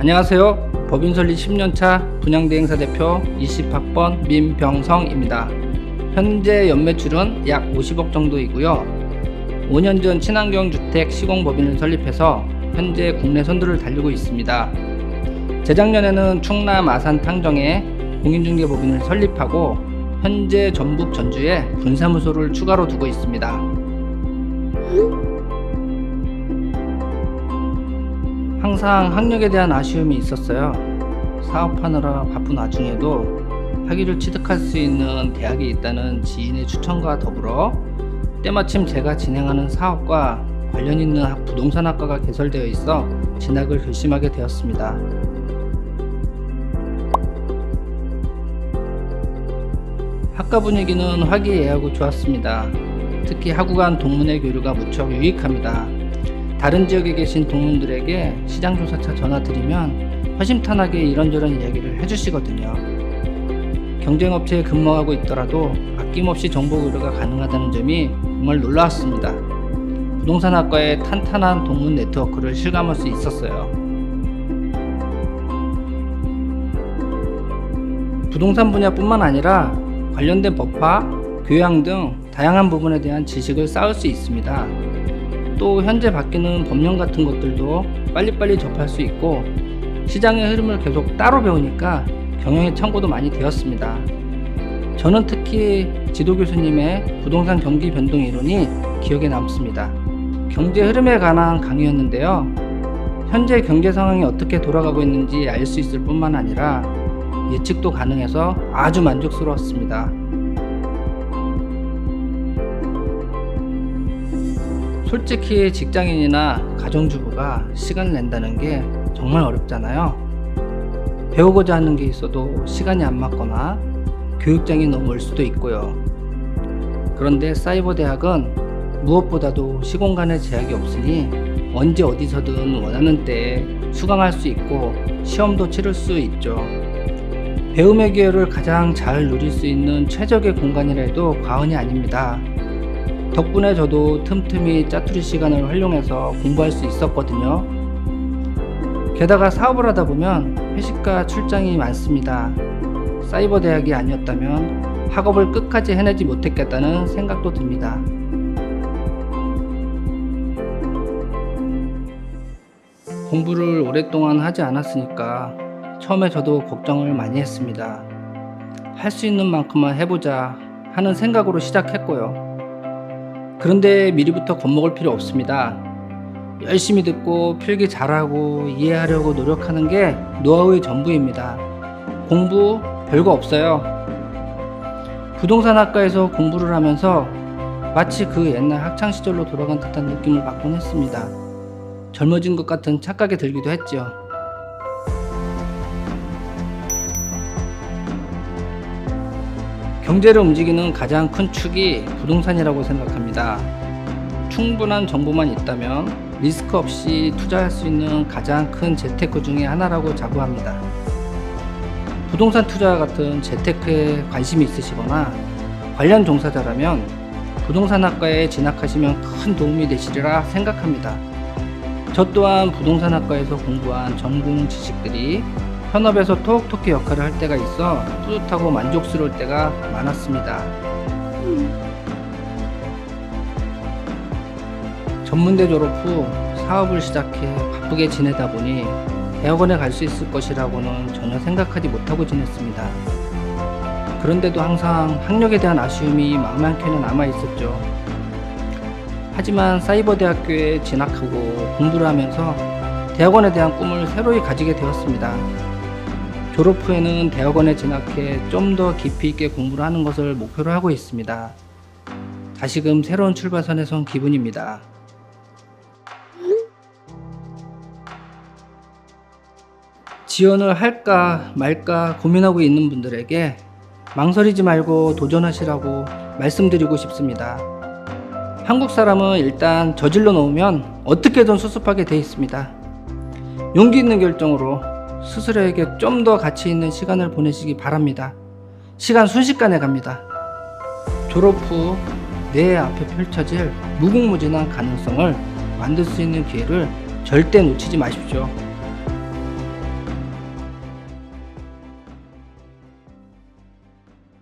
안녕하세요. 법인 설립 10년차 분양대행사 대표 20학번 민병성입니다. 현재 연매출은 약 50억 정도이고요. 5년 전 친환경 주택 시공 법인을 설립해서 현재 국내 선두를 달리고 있습니다. 재작년에는 충남 아산 탕정에 공인중개법인을 설립하고 현재 전북 전주에 분사무소를 추가로 두고 있습니다. 항상 학력에 대한 아쉬움이 있었어요. 사업하느라 바쁜 와중에도 학위를 취득할 수 있는 대학이 있다는 지인의 추천과 더불어 때마침 제가 진행하는 사업과 관련 있는 학- 부동산학과가 개설되어 있어 진학을 결심하게 되었습니다. 학과 분위기는 화기애애하고 좋았습니다. 특히 하구 간 동문회 교류가 무척 유익합니다. 다른 지역에 계신 동문들에게 시장조사차 전화 드리면 허심탄회하게 이런저런 이야기를 해주시거든요. 경쟁업체에 근무하고 있더라도 아낌없이 정보 교류가 가능하다는 점이 정말 놀라웠습니다. 부동산학과의 탄탄한 동문 네트워크를 실감할 수 있었어요. 부동산 분야뿐만 아니라 관련된 법화, 교양 등 다양한 부분에 대한 지식을 쌓을 수 있습니다. 또 현재 바뀌는 법령 같은 것들도 빨리빨리 접할 수 있고 시장의 흐름을 계속 따로 배우니까 경영의 참고도 많이 되었습니다. 저는 특히 지도 교수님의 부동산 경기 변동 이론이 기억에 남습니다. 경제 흐름에 관한 강의였는데요. 현재 경제 상황이 어떻게 돌아가고 있는지 알 수 있을 뿐만 아니라 예측도 가능해서 아주 만족스러웠습니다. 솔직히 직장인이나 가정주부가 시간을 낸다는 게 정말 어렵잖아요. 배우고자 하는 게 있어도 시간이 안 맞거나 교육장이 멀 수도 있고요. 그런데 사이버 대학은 무엇보다도 시공간의 제약이 없으니 언제 어디서든 원하는 때에 수강할 수 있고 시험도 치를 수 있죠. 배움의 기회를 가장 잘 누릴 수 있는 최적의 공간이라 해도 과언이 아닙니다. 덕분에 저도 틈틈이 짜투리 시간을 활용해서 공부할 수 있었거든요. 게다가 사업을 하다 보면 회식과 출장이 많습니다. 사이버 대학이 아니었다면 학업을 끝까지 해내지 못했겠다는 생각도 듭니다. 공부를 오랫동안 하지 않았으니까 처음에 저도 걱정을 많이 했습니다. 할 수 있는 만큼만 해보자 하는 생각으로 시작했고요. 그런데 미리부터 겁먹을 필요 없습니다. 열심히 듣고 필기 잘하고 이해하려고 노력하는 게 노하우의 전부입니다. 공부 별거 없어요. 부동산 학과에서 공부를 하면서 마치 그 옛날 학창 시절로 돌아간 듯한 느낌을 받곤 했습니다. 젊어진 것 같은 착각이 들기도 했죠. 경제를 움직이는 가장 큰 축이 부동산이라고 생각합니다. 충분한 정보만 있다면 리스크 없이 투자할 수 있는 가장 큰 재테크 중의 하나라고 자부합니다. 부동산 투자와 같은 재테크에 관심이 있으시거나 관련 종사자라면 부동산학과에 진학하시면 큰 도움이 되시리라 생각합니다. 저 또한 부동산학과에서 공부한 전공 지식들이 현업에서 톡톡히 역할을 할 때가 있어 뿌듯하고 만족스러울 때가 많았습니다. 전문대 졸업 후 사업을 시작해 바쁘게 지내다 보니 대학원에 갈 수 있을 것이라고는 전혀 생각하지 못하고 지냈습니다. 그런데도 항상 학력에 대한 아쉬움이 마음 한켠에 남아 있었죠. 하지만 사이버대학교에 진학하고 공부를 하면서 대학원에 대한 꿈을 새로이 가지게 되었습니다. 졸업 후에는 대학원에 진학해 좀 더 깊이 있게 공부를 하는 것을 목표로 하고 있습니다. 다시금 새로운 출발선에 선 기분입니다. 지원을 할까 말까 고민하고 있는 분들에게 망설이지 말고 도전하시라고 말씀드리고 싶습니다. 한국 사람은 일단 저질러 놓으면 어떻게든 수습하게 돼 있습니다. 용기 있는 결정으로 스스로에게 좀 더 가치 있는 시간을 보내시기 바랍니다. 시간 순식간에 갑니다. 졸업 후 내 앞에 펼쳐질 무궁무진한 가능성을 만들 수 있는 기회를 절대 놓치지 마십시오.